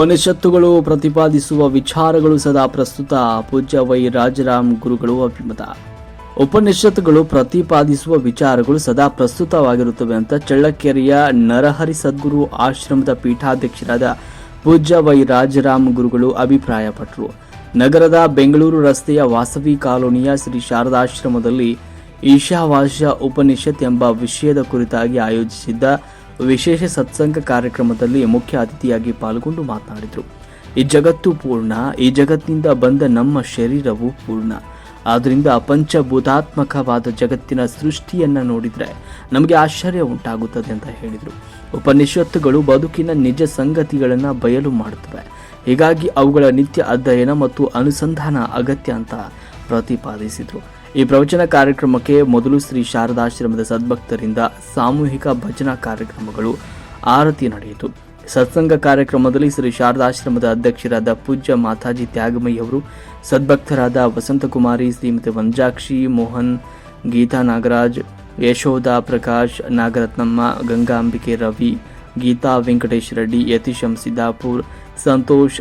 ಉಪನಿಷತ್ತುಗಳು ಪ್ರತಿಪಾದಿಸುವ ವಿಚಾರಗಳು ಸದಾ ಪ್ರಸ್ತುತ. ಪೂಜ್ಯ ವೈ ರಾಜರಾಮ್ ಗುರುಗಳು ಅಭಿಮತ. ಉಪನಿಷತ್ತುಗಳು ಪ್ರತಿಪಾದಿಸುವ ವಿಚಾರಗಳು ಸದಾ ಪ್ರಸ್ತುತವಾಗಿರುತ್ತವೆ ಅಂತ ಚಳ್ಳಕೆರೆಯ ನರಹರಿ ಸದ್ಗುರು ಆಶ್ರಮದ ಪೀಠಾಧ್ಯಕ್ಷರಾದ ಪೂಜ್ಯ ವೈ ರಾಜರಾಮ್ ಗುರುಗಳು ಅಭಿಪ್ರಾಯಪಟ್ಟರು ನಗರದ ಬೆಂಗಳೂರು ರಸ್ತೆಯ ವಾಸವಿ ಕಾಲೋನಿಯ ಶ್ರೀ ಶಾರದಾಶ್ರಮದಲ್ಲಿ ಈಶಾವಾಸ್ಯ ಉಪನಿಷತ್ ಎಂಬ ವಿಷಯದ ಕುರಿತಾಗಿ ಆಯೋಜಿಸಿದ್ದ ವಿಶೇಷ ಸತ್ಸಂಗ ಕಾರ್ಯಕ್ರಮದಲ್ಲಿ ಮುಖ್ಯ ಅತಿಥಿಯಾಗಿ ಪಾಲ್ಗೊಂಡು ಮಾತನಾಡಿದರು. ಈ ಜಗತ್ತು ಪೂರ್ಣ, ಈ ಜಗತ್ತಿನಿಂದ ಬಂದ ನಮ್ಮ ಶರೀರವು ಪೂರ್ಣ. ಆದ್ದರಿಂದ ಪಂಚಭೂತಾತ್ಮಕವಾದ ಜಗತ್ತಿನ ಸೃಷ್ಟಿಯನ್ನು ನೋಡಿದರೆ ನಮಗೆ ಆಶ್ಚರ್ಯ ಉಂಟಾಗುತ್ತದೆ ಅಂತ ಹೇಳಿದರು. ಉಪನಿಷತ್ತುಗಳು ಬದುಕಿನ ನಿಜ ಸಂಗತಿಗಳನ್ನು ಬಯಲು ಮಾಡುತ್ತವೆ. ಹೀಗಾಗಿ ಅವುಗಳ ನಿತ್ಯ ಅಧ್ಯಯನ ಮತ್ತು ಅನುಸಂಧಾನ ಅಗತ್ಯ ಅಂತ ಪ್ರತಿಪಾದಿಸಿದರು. ಈ ಪ್ರವಚನ ಕಾರ್ಯಕ್ರಮಕ್ಕೆ ಮೊದಲು ಶ್ರೀ ಶಾರದಾಶ್ರಮದ ಸದ್ಭಕ್ತರಿಂದ ಸಾಮೂಹಿಕ ಭಜನಾ ಕಾರ್ಯಕ್ರಮಗಳು ಆರತಿ ನಡೆಯಿತು. ಸತ್ಸಂಗ ಕಾರ್ಯಕ್ರಮದಲ್ಲಿ ಶ್ರೀ ಶಾರದಾಶ್ರಮದ ಅಧ್ಯಕ್ಷರಾದ ಪೂಜ್ಯ ಮಾತಾಜಿ ತ್ಯಾಗಮಯ್ಯ ಅವರು, ಸದ್ಭಕ್ತರಾದ ವಸಂತಕುಮಾರಿ, ಶ್ರೀಮತಿ ವಂಜಾಕ್ಷಿ, ಮೋಹನ್, ಗೀತಾ ನಾಗರಾಜ್ ಯಶೋಧ ಪ್ರಕಾಶ್, ನಾಗರತ್ನಮ್ಮ, ಗಂಗಾಂಬಿಕೆ ರವಿ, ಗೀತಾ ವೆಂಕಟೇಶ್ ರೆಡ್ಡಿ, ಯತೀಶಂ ಸಿದ್ದಾಪುರ್, ಸಂತೋಷ್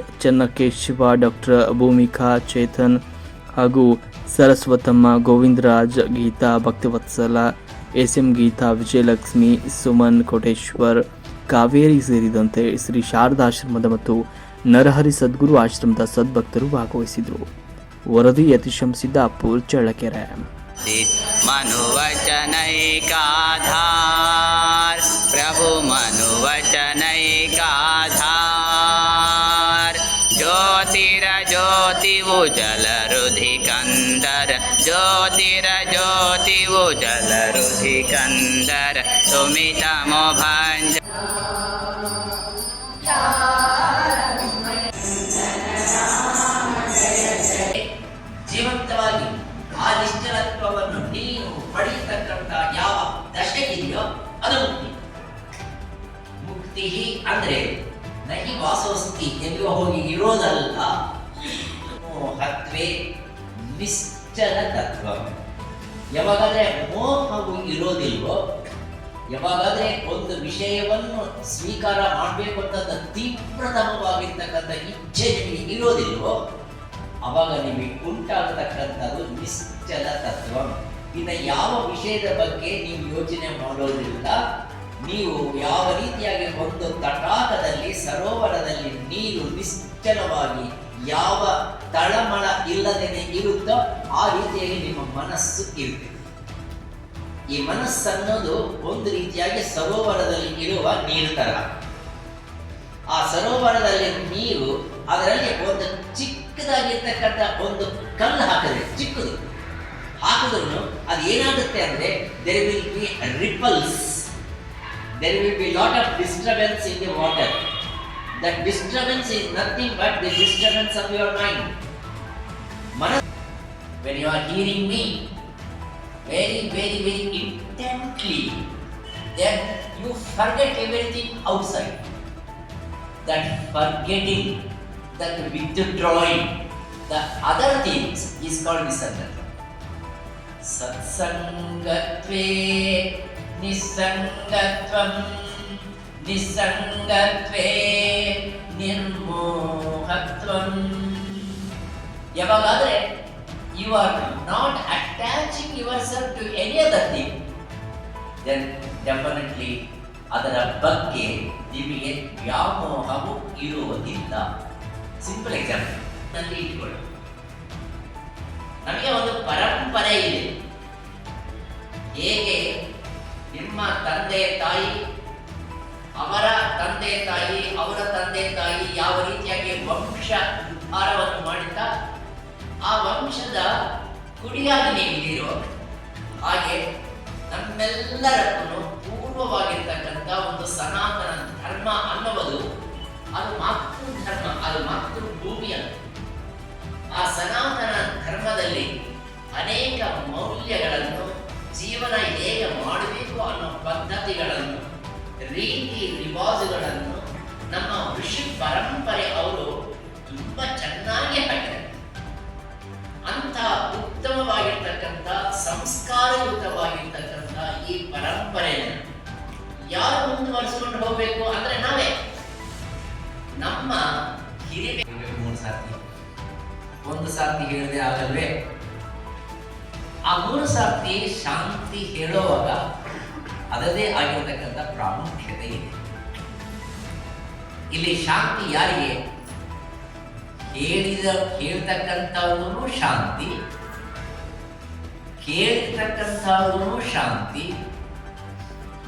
ಶಿವ, ಡಾಕ್ಟರ್ ಭೂಮಿಕಾ ಚೇತನ್ ಹಾಗೂ ಸರಸ್ವತಮ್ಮ ಗೋವಿಂದರಾಜ್ ಗೀತಾ ಭಕ್ತವತ್ಸಲ ಎಸ್ ಎಂ ಗೀತಾ ವಿಜಯಲಕ್ಷ್ಮಿ, ಸುಮನ್ ಕೋಟೇಶ್ವರ್, ಕಾವೇರಿ ಸೇರಿದಂತೆ ಶ್ರೀ ಶಾರದಾಶ್ರಮದ ಮತ್ತು ನರಹರಿ ಸದ್ಗುರು ಆಶ್ರಮದ ಸದ್ಭಕ್ತರು ಭಾಗವಹಿಸಿದರು. ವರದಿ ಯತಿಶಂಸಿದ್ದ ಅಪ್ಪೂರ್ ಚಳ್ಳಕೆರೆ ಮನೋವಚನೈಕಾಧಾ. ಜ್ಯೋತಿರ ಜ್ಯೋತಿವು ಜಲರುಧಿ ಕಂದರ. ಜ್ಯೋತಿರ ಜ್ಯೋತಿವು ಜಲರುಧಿ ಕಂದರ. ಸುಮಿತಮೋ ಭಂಜ ಜೀವಂತವಾಗಿ ಆ ನಿಷ್ಠರತ್ವವನ್ನು ನೀವು ಪಡೆಯತಕ್ಕಂತ ಯಾವ ದಶೆ ಇದೆಯೋ ಅದು ಮುಕ್ತಿ. ಮುಕ್ತಿ ಅಂದ್ರೆ ನಹಿ ವಾಸವಸ್ತಿ ಎಲ್ಲಿಯೋ ಹೋಗಿ ಇರೋದಲ್ಲ. ಮೋಹತ್ವೇ ನಿಶ್ಚಲ ತತ್ವ. ಯಾವಾಗಾದ್ರೆ ಮೋಹವು ಇರೋದಿಲ್ವೋ, ಯಾವಾಗಾದ್ರೆ ಒಂದು ವಿಷಯವನ್ನು ಸ್ವೀಕಾರ ಮಾಡಬೇಕು ಅಂತ ತೀವ್ರತಮವಾಗಿರ್ತಕ್ಕಂಥ ಇಚ್ಛೆ ನಿಮಗೆ ಇರೋದಿಲ್ವೋ, ಅವಾಗ ನಿಮಗೆ ಉಂಟಾಗತಕ್ಕಂಥದ್ದು ನಿಶ್ಚಲ ತತ್ವ. ಇನ್ನು ಯಾವ ವಿಷಯದ ಬಗ್ಗೆ ನೀವು ಯೋಚನೆ ಮಾಡೋದ್ರಿಂದ ನೀವು ಯಾವ ರೀತಿಯಾಗಿ ಒಂದು ತಟಾಕದಲ್ಲಿ ಸರೋವರದಲ್ಲಿ ನೀರು ನಿಶ್ಚಲವಾಗಿ ಯಾವ ತಳಮಳ ಇಲ್ಲದೇನೆ ಇರುತ್ತೋ ಆ ರೀತಿಯಾಗಿ ನಿಮ್ಮ ಮನಸ್ಸು ಇರುತ್ತೆ. ಈ ಮನಸ್ಸನ್ನೋದು ಒಂದು ರೀತಿಯಾಗಿ ಸರೋವರದಲ್ಲಿ ಇರುವ ನೀರು ತರ. ಆ ಸರೋವರದಲ್ಲಿ ನೀರು, ಅದರಲ್ಲಿ ಒಂದು ಚಿಕ್ಕದಾಗಿರ್ತಕ್ಕಂಥ ಒಂದು ಕಲ್ಲು ಹಾಕಿದ್ರೆ, ಚಿಕ್ಕದು. ಹಾಕಿದ್ರು ಅದು ಏನಾಗುತ್ತೆ ಅಂದ್ರೆ there will be ripples there will be lot of disturbance in the water. That disturbance is nothing but the disturbance of your mind. Manas, when you are hearing me very, very, very intently, then you forget everything outside. That forgetting, that withdrawing, the other things is called visargata. Satsangatve Nisangatvam ನಿಸ್ಸಂಗತ್ವೇ ನಿರ್ಮೋಹತ್ವಂ ಯಾವಾಗಾದ್ರೆ you are not attaching yourself to any other thing then definitely ಅದರ ಬಗ್ಗೆ ನಿಮಗೆ ವ್ಯಾಮೋಹವು ಇರುವುದಿಲ್ಲ. Simple ಎಕ್ಸಾಂಪಲ್ನಲ್ಲಿ ಇಟ್ಕೊಳ್ಳಿ ನಮಗೆ ಒಂದು ಪರಂಪರೆ ಇದೆ. ಹೇಗೆ ನಿಮ್ಮ ತಂದೆ, ತಾಯಿ, ಅವರ ತಂದೆ, ತಾಯಿ, ಅವರ ತಂದೆ, ತಾಯಿ ಯಾವ ರೀತಿಯಾಗಿ ವಂಶ ಆಹಾರವನ್ನು ಮಾಡುತ್ತಾ ಆ ವಂಶದ ಕುಡಿಯಾಗಿ ನೀವಿದ್ದೀರೋ ಹಾಗೆ ನಮ್ಮೆಲ್ಲರಕ್ಕೂ ಪೂರ್ವವಾಗಿರ್ತಕ್ಕಂಥ ಒಂದು ಸನಾತನ ಧರ್ಮ ಅನ್ನುವುದು ಅದು ಮಾತೃ ಧರ್ಮ, ಅದು ಮಾತೃ ಭೂಮಿಯ ಆ ಸನಾತನ ಧರ್ಮದಲ್ಲಿ ಮುಂದುವರಿಸಿಕೊಂಡು ಹೋಗ್ಬೇಕು ಅಂದ್ರೆ ನಾವೇ. ನಮ್ಮ ಹಿರಿಯ ಮೂರು ಸಾರ್ತಿ. ಒಂದು ಸಾರ್ತಿ ಹೇಳದೆ ಆಗಲ್ವೇ? ಆ ಮೂರು ಸಾರ್ತಿ ಶಾಂತಿ ಹೇಳುವಾಗ ಅದರದೇ ಆಗಿರತಕ್ಕಂಥ ಪ್ರಾಮುಖ್ಯತೆ ಇದೆ. ಇಲ್ಲಿ ಶಾಂತಿ ಯಾರಿಗೆ? ಹೇಳಿದ ಕೇಳ್ತಕ್ಕಂಥವ್ರು ಶಾಂತಿ ಕೇಳಿರ್ತಕ್ಕಂಥವ್ರಿಗೂ ಶಾಂತಿ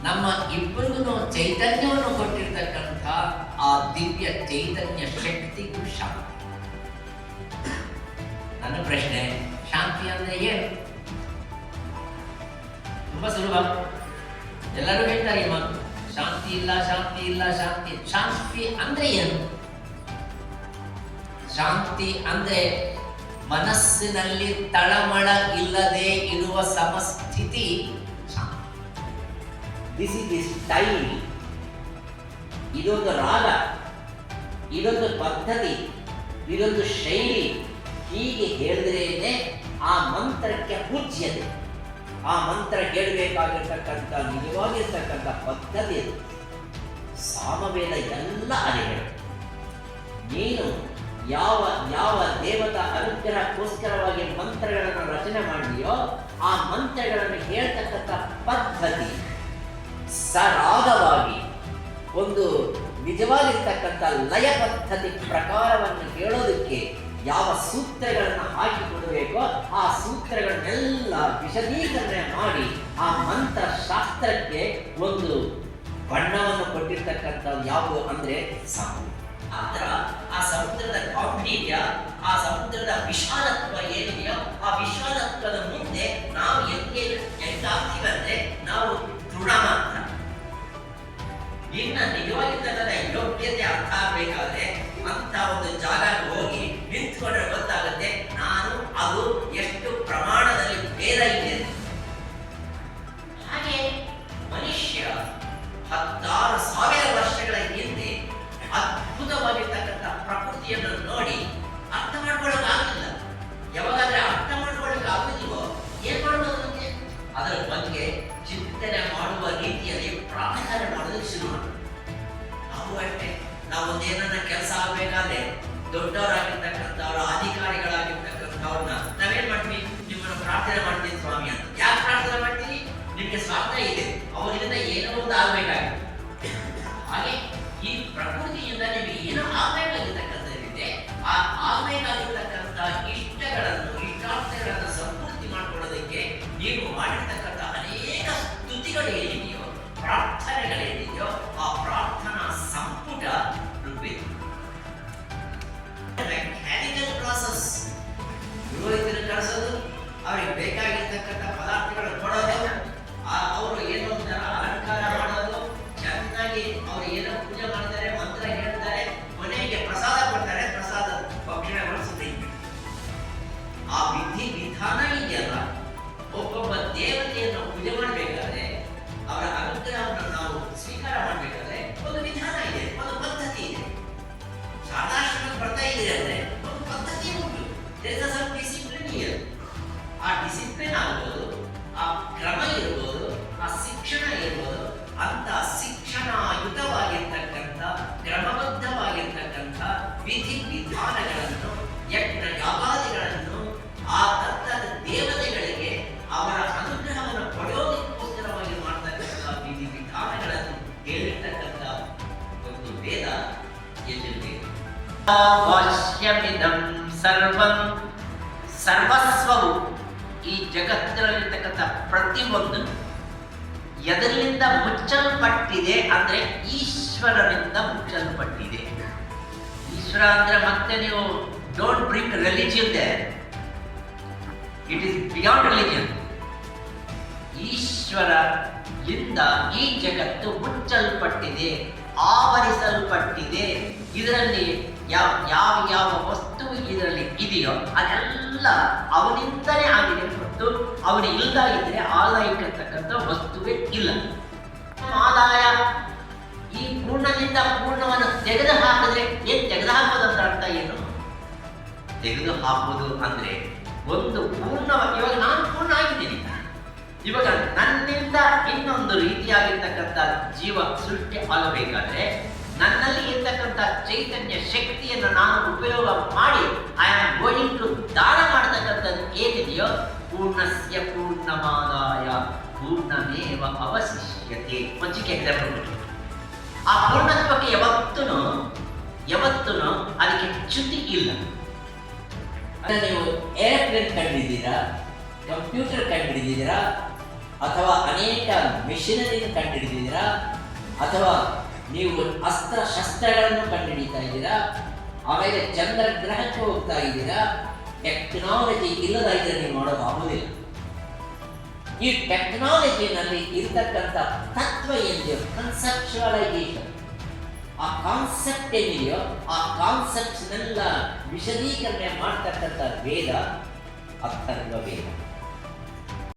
ನಮ್ಮ ಇಬ್ಬರಿಗೂ ಚೈತನ್ಯವನ್ನು ಕೊಟ್ಟಿರ್ತಕ್ಕಂಥ ಆ ದಿವ್ಯ ಚೈತನ್ಯ ಶಕ್ತಿಗೂ ಶಾಂತಿ. ನನ್ನ ಪ್ರಶ್ನೆ, ಶಾಂತಿ ಅಂದ್ರೆ ಏನು? ತುಂಬಾ ಸುಲಭ. ಎಲ್ಲರೂ ಹೇಳ್ತಾರೆ ಮಾತು. ಶಾಂತಿ ಇಲ್ಲ ಶಾಂತಿ ಇಲ್ಲ, ಶಾಂತಿ. ಶಾಂತಿ ಅಂದ್ರೆ ಏನು? ಶಾಂತಿ ಅಂದ್ರೆ ಮನಸ್ಸಿನಲ್ಲಿ ತಳಮಳ ಇಲ್ಲದೆ ಇರುವ ಸಮಸ್ಥಿತಿ ದಿಸ್ ಇಸ್ ದಿಸ್ ಟೈಮ್ ಇದೊಂದು ರಾಗ, ಇದೊಂದು ಪದ್ಧತಿ, ಇದೊಂದು ಶೈಲಿ. ಹೀಗೆ ಹೇಳಿದ್ರೇನೆ ಆ ಮಂತ್ರಕ್ಕೆ ಪೂಜ್ಯತೆ. ಆ ಮಂತ್ರ ಹೇಳಬೇಕಾಗಿರ್ತಕ್ಕಂಥ, ನಿಜವಾಗಿರ್ತಕ್ಕಂಥ ಪದ್ಧತಿ ಅದು. ಸಾಮವೇದ ಎಲ್ಲ ಅಲೆಗಳು ನೀನು ಯಾವ ಯಾವ ದೇವತಾ ಅನುಗ್ರಹಕ್ಕೋಸ್ಕರವಾಗಿ ಮಂತ್ರಗಳನ್ನು ರಚನೆ ಮಾಡಿದೆಯೋ, ಆ ಮಂತ್ರಗಳನ್ನು ಹೇಳ್ತಕ್ಕಂಥ ಪದ್ಧತಿ. ಸರಾಗವಾಗಿ ಒಂದು ನಿಜವಾಗಿರ್ತಕ್ಕಂಥ ಲಯ ಪದ್ಧತಿ ಪ್ರಕಾರವನ್ನು ಹೇಳೋದಕ್ಕೆ ಯಾವ ಸೂತ್ರಗಳನ್ನು ಹಾಕಿಕೊಡಬೇಕೋ ಆ ಸೂತ್ರಗಳನ್ನೆಲ್ಲ ವಿಶದೀಕರಣೆ ಮಾಡಿ ಆ ಮಂತ್ರ ಶಾಸ್ತ್ರಕ್ಕೆ ಒಂದು ಬಣ್ಣವನ್ನು ಕೊಟ್ಟಿರ್ತಕ್ಕಂಥ ಯಾವುದು ಅಂದ್ರೆ ಸಮುದ್ರ ಆತರ ಆ ಸಮುದ್ರದ ಗಾಂಭೀರ್ಯ ಆ ಸಮುದ್ರದ ವಿಶಾಲತ್ವ ಏನಿದೆಯೋ ಆ ವಿಶಾಲತ್ವದ ಮುಂದೆ ನಾವು ಎಲ್ಲಿ ಎಂತಾಗ್ತೀವಂದ್ರೆ ನಾವು ತೃಣ ಇನ್ನ ನಿಜವಾಗಿರ್ತಕ್ಕಂಥ ಯೋಗ್ಯತೆ ಅರ್ಥ ಆಗ್ಬೇಕಾದ್ರೆ ಅಂತ ಒಂದು ಜಾಗಕ್ಕೆ ಅದರ ಬಗ್ಗೆ ಚಿಂತನೆ ಮಾಡುವ ರೀತಿಯಲ್ಲಿ ಪ್ರಾರ್ಥನೆ ಮಾಡೋದಕ್ಕೆ ಶುರು ಮಾಡೋದು ನಾವು ಅಷ್ಟೇ ನಾವು ಒಂದೇನನ್ನ ಕೆಲಸ ಆಗ್ಬೇಕಾದ್ರೆ ದೊಡ್ಡವರಾಗಿರ್ತಕ್ಕಂಥವ್ರು, ಅಧಿಕಾರಿಗಳಾಗಿರ್ತಕ್ಕಂಥವ್ರನ್ನ ನಾವೇನ್ ಮಾಡ್ತೀವಿ? ನಿಮ್ಮನ್ನು ಪ್ರಾರ್ಥನೆ ಮಾಡ್ತೀನಿ ಸ್ವಾಮಿ ಅಂತ. ಯಾಕೆ ಪ್ರಾರ್ಥನೆ ಮಾಡ್ತೀನಿ ನಿಮ್ಗೆ ಸ್ವಾರ್ಥ ಇದೆ. ಅವರಿಂದ ಏನೋ ಒಂದು ಆಗ್ಬೇಕಾಗಿದೆ. ಹಾಗೆ ಈ ಪ್ರಕೃತಿಯಿಂದ ನಿಮಗೆ ಏನೋ ಆಗ್ಬೇಕಾಗಿರ್ತಕ್ಕಂಥದ್ದಿದೆ, ಆ ಆಗ್ಬೇಕಾಗಿರ್ತಕ್ಕಂಥ ಇಷ್ಟಗಳನ್ನು ನೀವು ಮಾಡಿರ್ತಕ್ಕಂಥ ಅನೇಕ ಸ್ತುತಿಗಳು ಏನಿದೆಯೋ ಪ್ರಾರ್ಥನೆಗಳೇನಿದೆಯೋ ಆ ಪ್ರಾರ್ಥನಾ ಸಂಪುಟ ಋಗ್ವೇದ ಮೆಕ್ಯಾನಿಕಲ್ ಪ್ರಾಸೆಸ್ ಪುರೋಹಿತರು ಕಳಿಸೋದು, ಅವ್ರಿಗೆ ಬೇಕಾಗಿರ್ತಕ್ಕಂಥ ಪದಾರ್ಥಗಳು ಕೊಡೋದು ಅವರು ಏನೋ ದೇವತೆಯನ್ನು ಪೂಜೆ ಮಾಡಬೇಕಾದ್ರೆ, ಅವರ ಅನುಗ್ರಹವನ್ನು ನಾವು ಸ್ವೀಕಾರ ಮಾಡಬೇಕಾದ್ರೆ ಒಂದು ವಿಧಾನ ಇದೆ, ಒಂದು ಪದ್ಧತಿ ಇದೆ. ಶಾಲಾಶ್ರಮಕ್ಕೆ ಬರ್ತಾ ಇದೆ ಅಂದ್ರೆ ಒಂದು ಪದ್ಧತಿ ಉಂಟು. ಡಿಸಿಪ್ಲಿನ್ ಆ ಡಿಸಿಪ್ಲಿನ್ ಆಗ್ಬೋದು, ಆ ಕ್ರಮ ಇರ್ಬೋದು, ಆ ಶಿಕ್ಷಣ ಇರ್ಬೋದು ಅಂತ ಶಿಕ್ಷಣಯುತವಾಗಿರ್ತಕ್ಕಂಥ, ಕ್ರಮಬದ್ಧವಾಗಿರ್ತಕ್ಕಂಥ ವಿಧಿ ವಿಧಾನಗಳನ್ನು, ಯಜ್ಞ ಯಾಗಾದಿಗಳನ್ನು ಆ ತತ್ತದ ಸರ್ವಂ ಸರ್ವಸ್ವವು. ಈ ಜಗತ್ತಿನಲ್ಲಿರ್ತಕ್ಕಂಥ ಪ್ರತಿಯೊಂದು ಎದರಿಂದ ಮುಚ್ಚಲ್ಪಟ್ಟಿದೆ ಅಂದ್ರೆ ಈಶ್ವರನಿಂದ ಮುಚ್ಚಲ್ಪಟ್ಟಿದೆ. ಈಶ್ವರ ಅಂದ್ರೆ ಮತ್ತೆ ನೀವು don't bring religion it is beyond religion Ishwara ಇಂದ ಈ ಜಗತ್ತು ಮುಚ್ಚಲ್ಪಟ್ಟಿದೆ, ಆವರಿಸಲ್ಪಟ್ಟಿದೆ. ಇದರಲ್ಲಿ ಯಾವ ಯಾವ ಯಾವ ವಸ್ತು ಇದರಲ್ಲಿ ಇದೆಯೋ ಅದೆಲ್ಲ ಅವನಿಂದನೇ ಆಗಿದೆ. ಮತ್ತು ಅವನು ಇಲ್ಲದ ಇದ್ರೆ ಆದಾಯಕ್ಕಿರ್ತಕ್ಕಂಥ ವಸ್ತುವೇ ಇಲ್ಲ. ಆದಾಯ ಈ ಪೂರ್ಣದಿಂದ ಪೂರ್ಣವನ್ನು ತೆಗೆದು ಹಾಕಿದ್ರೆ ಏನ್ ತೆಗೆದು ಹಾಕೋದಂತ ಅರ್ಥ ಏನು? ತೆಗೆದು ಹಾಕುವುದು ಅಂದ್ರೆ ಒಂದು ಪೂರ್ಣ ಇವಾಗ ನಾನು ಪೂರ್ಣ ಆಗಿದ್ದೀನಿ. ಇವಾಗ ನನ್ನಿಂದ ಇನ್ನೊಂದು ರೀತಿಯಾಗಿರ್ತಕ್ಕಂಥ ಜೀವ ಸೃಷ್ಟಿ ಆಗಬೇಕಾದ್ರೆ ನನ್ನಲ್ಲಿ ಇರ್ತಕ್ಕಂಥ ಚೈತನ್ಯ ಶಕ್ತಿಯನ್ನು ನಾನು ಉಪಯೋಗ ಮಾಡಿ ಐ ಆಮ್ ಗೋಯಿಂಗ್ ಟು ದಾನ ಮಾಡತಕ್ಕಂಥದ್ದು ಏನಿದೆಯೋ ಪೂರ್ಣಸ್ಯ ಪೂರ್ಣಮಾದಾಯ, ಪೂರ್ಣಮೇವ ಅವಶಿಷ್ಯತೆ ಮಂಚಿಕೆ ಎಕ್ಸಾಂಪಲ್ ಆ ಪೂರ್ಣತ್ವಕ್ಕೆ ಯಾವತ್ತೂ ಯಾವತ್ತೂ ಅದಕ್ಕೆ ಚ್ಯುತಿ ಇಲ್ಲ. ನೀವು ಏರ್ಪ್ಲೇನ್ ಕಂಡಿದ್ದೀರಾ ಕಂಪ್ಯೂಟರ್ ಕಂಡುಹಿಡಿದಿದ್ದೀರಾ ಅಥವಾ ಅನೇಕ ಮೆಷಿನರಿ ಕಂಡುಹಿಡಿದಿದ್ದೀರಾ ಅಥವಾ ನೀವು ಅಸ್ತ್ರ ಶಸ್ತ್ರಗಳನ್ನು ಕಂಡುಹಿಡಿತಾ ಇದ್ದೀರಾ? ಆಮೇಲೆ ಚಂದ್ರ ಗ್ರಹಕ್ಕೆ ಹೋಗ್ತಾ ಇದ್ದೀರಾ? ಟೆಕ್ನಾಲಜಿ ಇಲ್ಲದ ನೀವು ಮಾಡೋದಾಗುವುದಿಲ್ಲ ಈ ಟೆಕ್ನಾಲಜಿನಲ್ಲಿ ಇರ್ತಕ್ಕಂಥ ತತ್ವ ಏನಿದೆಯೋ ಕನ್ಸೆಪ್ಚುವಲೈಸೇಷನ್ ಆ ಕಾನ್ಸೆಪ್ಟ್ ಏನಿದೆಯೋ ಆ ಕಾನ್ಸೆಪ್ಟ್ಸ್ನೆಲ್ಲ ವಿಶದೀಕರಣೆ ಮಾಡ್ತಕ್ಕಂಥ ವೇದ ಅಥರ್ವ ವೇದ.